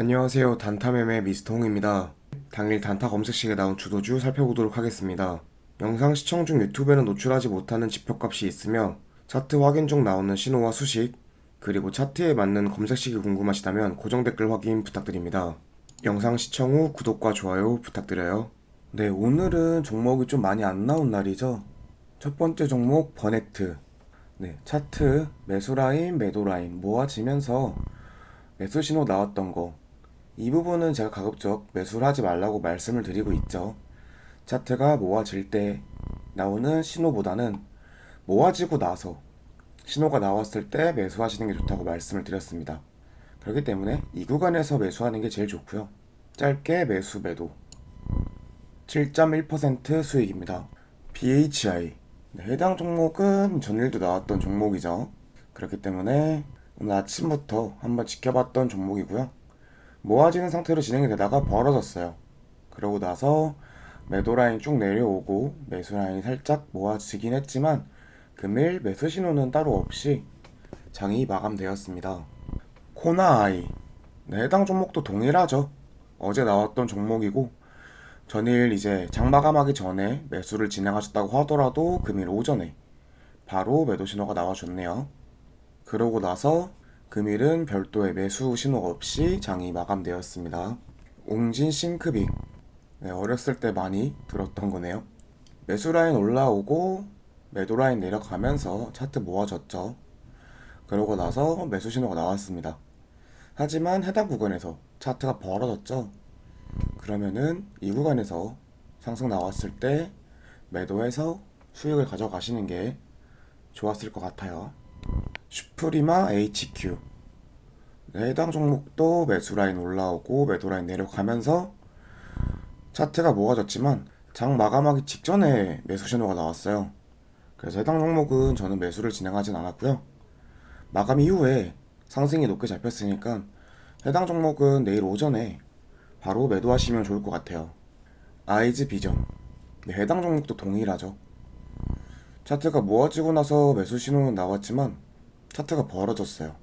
안녕하세요. 단타매매 미스터 홍입니다. 당일 단타 검색식에 나온 주도주 살펴보도록 하겠습니다. 영상 시청 중 유튜브에는 노출하지 못하는 지표값이 있으며 차트 확인 중 나오는 신호와 수식, 그리고 차트에 맞는 검색식이 궁금하시다면 고정 댓글 확인 부탁드립니다. 영상 시청 후 구독과 좋아요 부탁드려요. 네, 오늘은 종목이 좀 많이 안 나온 날이죠. 첫 번째 종목 버넥트. 네, 차트 매수 라인, 매도 라인 모아지면서 매수 신호 나왔던 거. 이 부분은 제가 가급적 매수를 하지 말라고 말씀을 드리고 있죠. 차트가 모아질 때 나오는 신호보다는 모아지고 나서 신호가 나왔을 때 매수하시는 게 좋다고 말씀을 드렸습니다. 그렇기 때문에 이 구간에서 매수하는 게 제일 좋고요. 짧게 매수 매도. 7.1% 수익입니다. BHI. 네, 해당 종목은 전일도 나왔던 종목이죠. 그렇기 때문에 오늘 아침부터 한번 지켜봤던 종목이고요. 모아지는 상태로 진행이 되다가 벌어졌어요. 그러고 나서 매도 라인 쭉 내려오고 매수 라인이 살짝 모아지긴 했지만 금일 매수 신호는 따로 없이 장이 마감되었습니다. 코나 아이. 네, 해당 종목도 동일하죠. 어제 나왔던 종목이고 전일 이제 장 마감하기 전에 매수를 진행하셨다고 하더라도 금일 오전에 바로 매도 신호가 나와줬네요. 그러고 나서 금일은 별도의 매수 신호 없이 장이 마감되었습니다. 웅진 싱크빅. 네, 어렸을 때 많이 들었던 거네요. 매수 라인 올라오고 매도 라인 내려가면서 차트 모아졌죠. 그러고 나서 매수 신호가 나왔습니다. 하지만 해당 구간에서 차트가 벌어졌죠. 그러면은 이 구간에서 상승 나왔을 때 매도해서 수익을 가져가시는 게 좋았을 것 같아요. 슈프리마 HQ. 네, 해당 종목도 매수 라인 올라오고 매도 라인 내려가면서 차트가 모아졌지만 장 마감하기 직전에 매수 신호가 나왔어요. 그래서 해당 종목은 저는 매수를 진행하진 않았고요. 마감 이후에 상승이 높게 잡혔으니까 해당 종목은 내일 오전에 바로 매도하시면 좋을 것 같아요. 아이즈 비전. 네, 해당 종목도 동일하죠. 차트가 모아지고 나서 매수 신호는 나왔지만 차트가 벌어졌어요.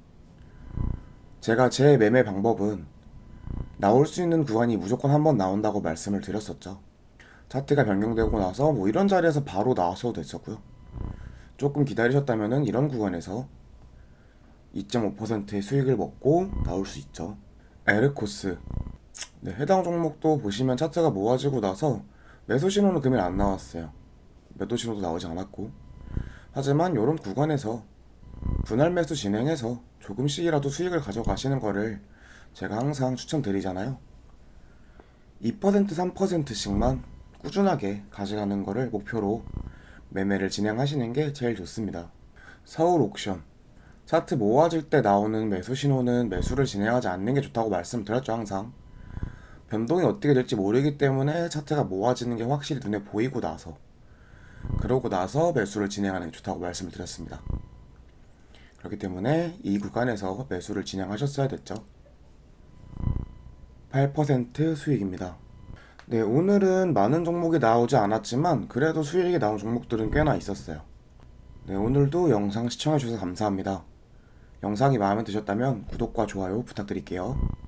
제가 제 매매 방법은 나올 수 있는 구간이 무조건 한 번 나온다고 말씀을 드렸었죠. 차트가 변경되고 나서 뭐 이런 자리에서 바로 나와서도 됐었고요. 조금 기다리셨다면은 이런 구간에서 2.5%의 수익을 먹고 나올 수 있죠. 에르코스. 네, 해당 종목도 보시면 차트가 모아지고 나서 매수 신호는 금일 안 나왔어요. 매도 신호도 나오지 않았고. 하지만 이런 구간에서 분할 매수 진행해서 조금씩이라도 수익을 가져가시는 거를 제가 항상 추천드리잖아요. 2% 3%씩만 꾸준하게 가져가는 거를 목표로 매매를 진행하시는 게 제일 좋습니다. 서울 옥션. 차트 모아질 때 나오는 매수 신호는 매수를 진행하지 않는 게 좋다고 말씀드렸죠, 항상. 변동이 어떻게 될지 모르기 때문에 차트가 모아지는 게 확실히 눈에 보이고 나서 그러고 나서 매수를 진행하는 게 좋다고 말씀을 드렸습니다. 그렇기 때문에 이 구간에서 매수를 진행하셨어야 됐죠. 8% 수익입니다. 네, 오늘은 많은 종목이 나오지 않았지만 그래도 수익이 나온 종목들은 꽤나 있었어요. 네, 오늘도 영상 시청해주셔서 감사합니다. 영상이 마음에 드셨다면 구독과 좋아요 부탁드릴게요.